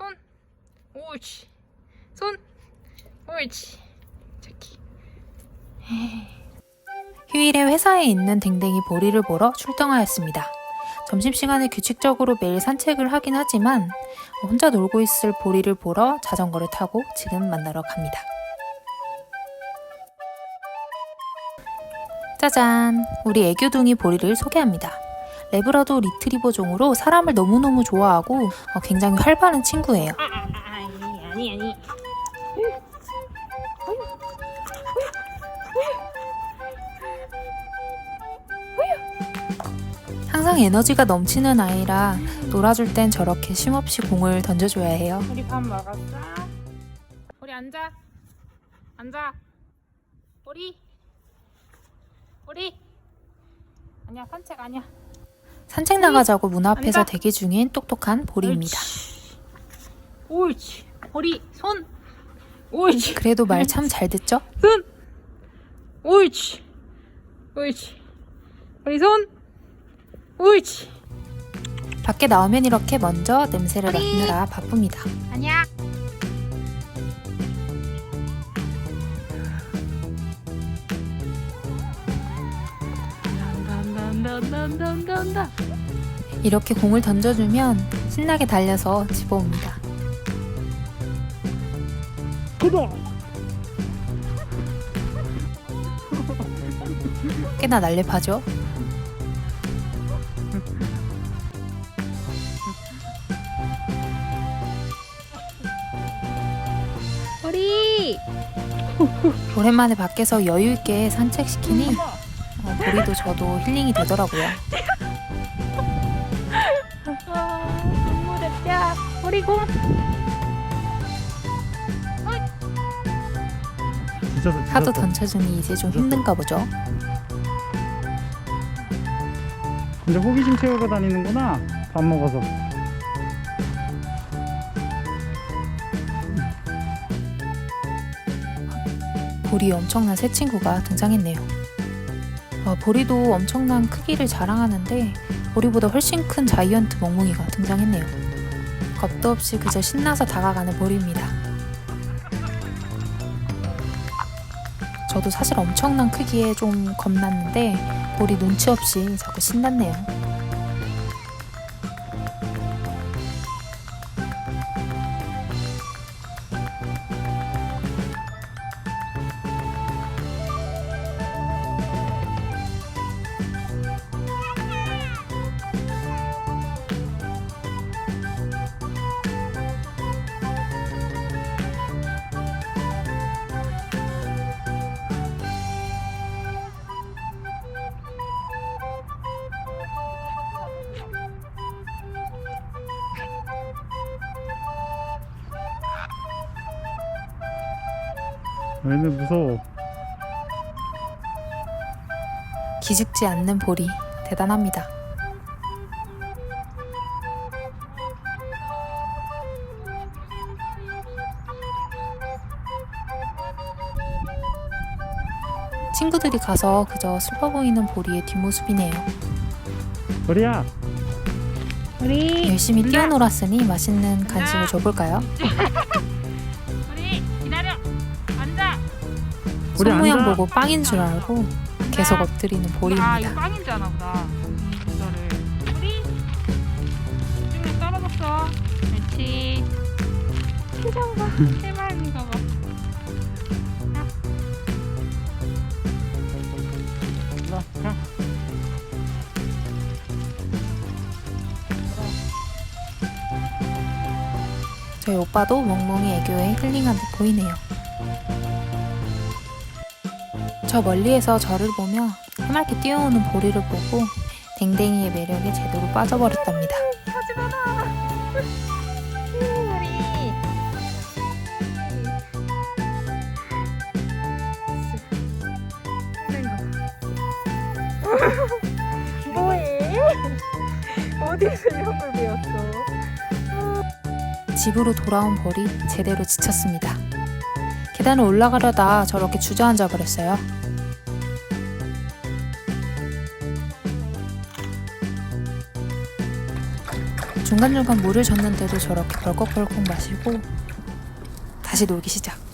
손. 옳지. 손. 옳지. 저기. 휴일에 회사에 있는 댕댕이 보리를 보러 출동하였습니다. 점심시간에 규칙적으로 매일 산책을 하긴 하지만 혼자 놀고 있을 보리를 보러 자전거를 타고 지금 만나러 갑니다. 짜잔! 우리 애교둥이 보리를 소개합니다. 레브라도 리트리버 종으로 사람을 너무너무 좋아하고 어, 굉장히 활발한 친구예요. 아, 아, 아, 아니, 아니, 아니. 항상 에너지가 넘치는 아이라 놀아줄 땐 저렇게 쉼없이 공을 던져줘야 해요. 우리 밥 먹었어? 우리 앉아. 앉아. 우리. 우리. 아니야, 산책 아니야. 산책 나가자고 문 앞에서. 대기 중인 똑똑한 보리입니다. 옳지. 우리 손. 옳지. 그래도 말 참 잘 듣죠? 손. 옳지. 옳지. 우리 손. 옳지. 밖에 나오면 이렇게 먼저 냄새를 보리. 맡느라 바쁩니다. 아니야. 온다 온다 온다 온다 온다 온다. 이렇게 공을 던져주면 신나게 달려서 집어옵니다. 꽤나 날렵하죠? 우리. 오랜만에 밖에서 여유 있게 산책시키니 어, 보리도 저도 힐링이 되더라고요. 아, 눈물의 뼈. 진짜 하도 던져주니 이제 좀 힘든가 보죠. 근데 호기심 채우고 다니는구나 밥 먹어서 보리 엄청난 새 친구가 등장했네요. 어, 보리도 엄청난 크기를 자랑하는데 보리보다 훨씬 큰 자이언트 멍멍이가 등장했네요. 겁도 없이 그저 신나서 다가가는 보리입니다. 저도 사실 엄청난 크기에 좀 겁났는데 보리 눈치 없이 자꾸 신났네요. 얘는 무서워 기죽지 않는 보리 대단합니다. 친구들이 가서 그저 슬퍼 보이는 보리의 뒷모습이네요. 보리야. 열심히. 뛰어놀았으니 맛있는 간식을 줘볼까요? 우리 손 모양 앉아. 보고 빵인 줄 알고 계속. 엎드리는 아, 이거 보리입니다. 빵인 줄 아나 보다. 이거를. 우리. 지금 떨어졌어. 그렇지. 표정 봐. 해맑은가 봐. 자, 가. 저희 오빠도 멍멍이 애교에 힐링한 듯 보이네요. 저 멀리에서 저를 보며 해맑게 뛰어오는 보리를 보고 댕댕이의 매력에 제대로 빠져버렸답니다. 집으로 돌아온 볼이 제대로 지쳤습니다. 계단을 올라가려다 저렇게 주저앉아 버렸어요. 중간중간 물을 줬는데도 저렇게 벌컥벌컥 마시고 다시 놀기 시작.